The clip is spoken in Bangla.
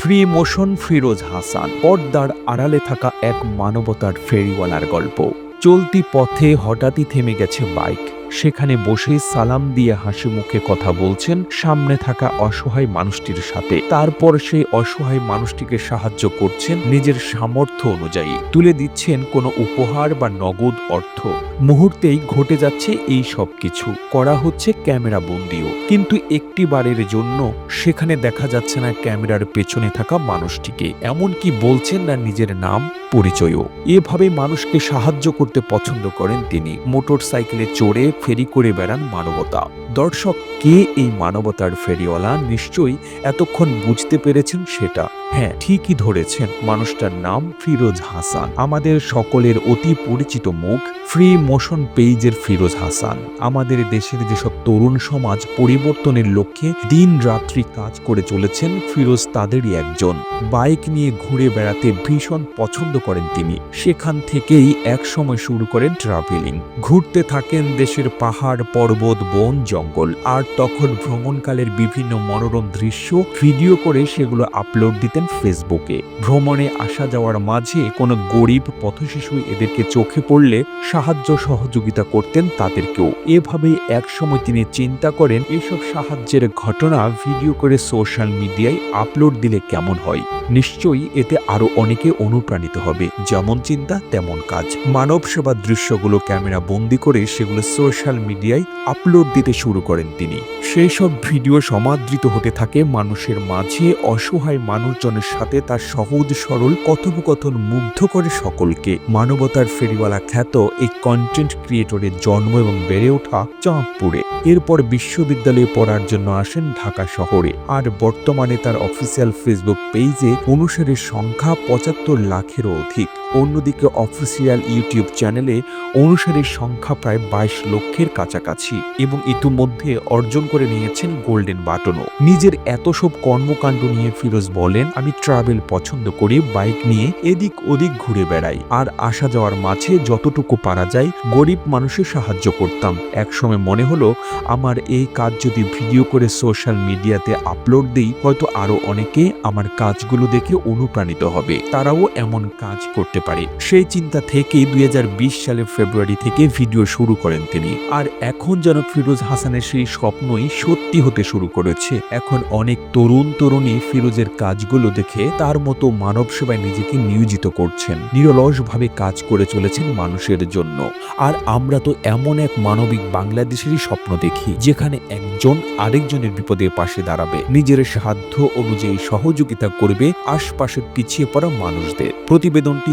ফ্রি মোশন ফিরোজ হাসান পর্দার আড়ালে থাকা এক মানবতার ফেরিওয়ালার গল্প। চলতি পথে হঠাৎই থেমে গেছে বাইক। সেখানে বসে সালাম দিয়ে হাসি মুখে কথা বলছেন সামনে থাকা অসহায় মানুষটির সাথে। তারপর সেই অসহায় মানুষটিকে সাহায্য করছেন নিজের সামর্থ্য অনুযায়ী। তুলে দিচ্ছেন কোনো উপহার বা নগদ অর্থ। মুহূর্তেই ঘটে যাচ্ছে এই সব কিছু। করা হচ্ছে ক্যামেরা বন্দিও। কিন্তু একটি বারের জন্য সেখানে দেখা যাচ্ছে না ক্যামেরার পেছনে থাকা মানুষটিকে। এমনকি বলছেন না নিজের নাম, পরিচয়ও। এভাবে মানুষকে সাহায্য করতে পছন্দ করেন তিনি। মোটর সাইকেলে চড়ে ফেরি করে বেড়ান মানবতা। দর্শক কে এই মানবতার ফেরিওয়ালা? নিশ্চয়ই এতক্ষণ বুঝতে পেরেছেন সেটা। হ্যাঁ ঠিকই ধরেছেন, মানুষটার নাম ফিরোজ হাসান। আমাদের সকলের অতি পরিচিত মুখ ফ্রি মোশন পেজের ফিরোজ হাসান। আমাদের দেশের যেসব তরুণ সমাজ পরিবর্তনের লক্ষ্যে দিন রাত্রি কাজ করে চলেছেন, ফিরোজ তাদেরই একজন। বাইক নিয়ে ঘুরে বেড়াতে ভীষণ পছন্দ করেন তিনি। সেখান থেকেই একসময় শুরু করেন ট্রাভেলিং। ঘুরতে থাকেন দেশের পাহাড়, পর্বত, বন, জঙ্গল। আর তখন ভ্রমণকালের বিভিন্ন মনোরম দৃশ্য ভিডিও করে সেগুলো আপলোড দিতেন ফেসবুকে। ভ্রমণে আসা যাওয়ার মাঝে কোনো গরিব পথশিশু এদেরকে চোখে পড়লে সাহায্য সহযোগিতা করতেন তাদেরকেও। এভাবেই একসময় তিনি চিন্তা করেন, এসব সাহায্যের ঘটনা ভিডিও করে সোশ্যাল মিডিয়ায় আপলোড দিলে কেমন হয়? নিশ্চয়ই এতে আরও অনেকে অনুপ্রাণিত হবে। যেমন চিন্তা, তেমন কাজ। মানব সেবার দৃশ্যগুলো ক্যামেরা বন্দি করে সেগুলো সোশ্যাল মিডিয়ায় আপলোড দিতে শুরু করেন তিনি। সেই সব ভিডিও সমাদৃত হতে থাকে মানুষের মাঝে, অসহায় মানুষজনের সাথে তার সহজ সরল কথোপকথন মুগ্ধ করে সকলকে। মানবতার ফেরিওয়ালা খ্যাত এই কন্টেন্ট ক্রিয়েটরের জন্ম এবং বেড়ে ওঠা চাঁদপুরে। এরপর বিশ্ববিদ্যালয়ে পড়ার জন্য আসেন ঢাকা শহরে। আর বর্তমানে তার অফিসিয়াল ফেসবুক পেজে অনুসারীর সংখ্যা পঁচাত্তর লাখেরও অধিক। অন্যদিকে অফিসিয়াল ইউটিউব চ্যানেলে অনুসারীর সংখ্যা প্রায় বাইশ লক্ষের কাছাকাছি এবং ইতিমধ্যে অর্জন করে নিয়েছেন গোল্ডেন বাটনও। নিজের এত সব কর্মকাণ্ড নিয়ে ফিরোজ বলেন, আমি ট্রাভেল পছন্দ করি, বাইক নিয়ে এদিক ওদিক ঘুরে বেড়াই। আর আসা যাওয়ার মাঝে যতটুকু পারা যায়, গরিব মানুষের সাহায্য করতাম। একসময় মনে হলো, আমার এই কাজ যদি ভিডিও করে সোশ্যাল মিডিয়াতে আপলোড দিই, হয়তো আরও অনেকে আমার কাজগুলো দেখে অনুপ্রাণিত হবে। তারাও এমন কাজ করতে পারে। সেই চিন্তা থেকেই দুই সালের ফেব্রুয়ারি থেকে ভিডিও শুরু করেন তিনি। আর এখন যেন ফিরোজ হাসানের সেই স্বপ্নই সত্যি হতে শুরু করেছে। এখন অনেক তরুণ তরুণী ফিরোজের কাজগুলো দেখে তার মতো মানব সেবায় নিজেকে নিয়োজিত করছেন। নিরলসভাবে কাজ করে চলেছেন মানুষের জন্য। আর আমরা তো এমন এক মানবিক বাংলাদেশেরই স্বপ্ন দেখি, যেখানে একজন আরেকজনের বিপদে পাশে দাঁড়াবে। নিজের সাধ্য অনুযায়ী সহযোগিতা করবে আশপাশের পিছিয়ে পড়া মানুষদের। প্রতিবেদনটি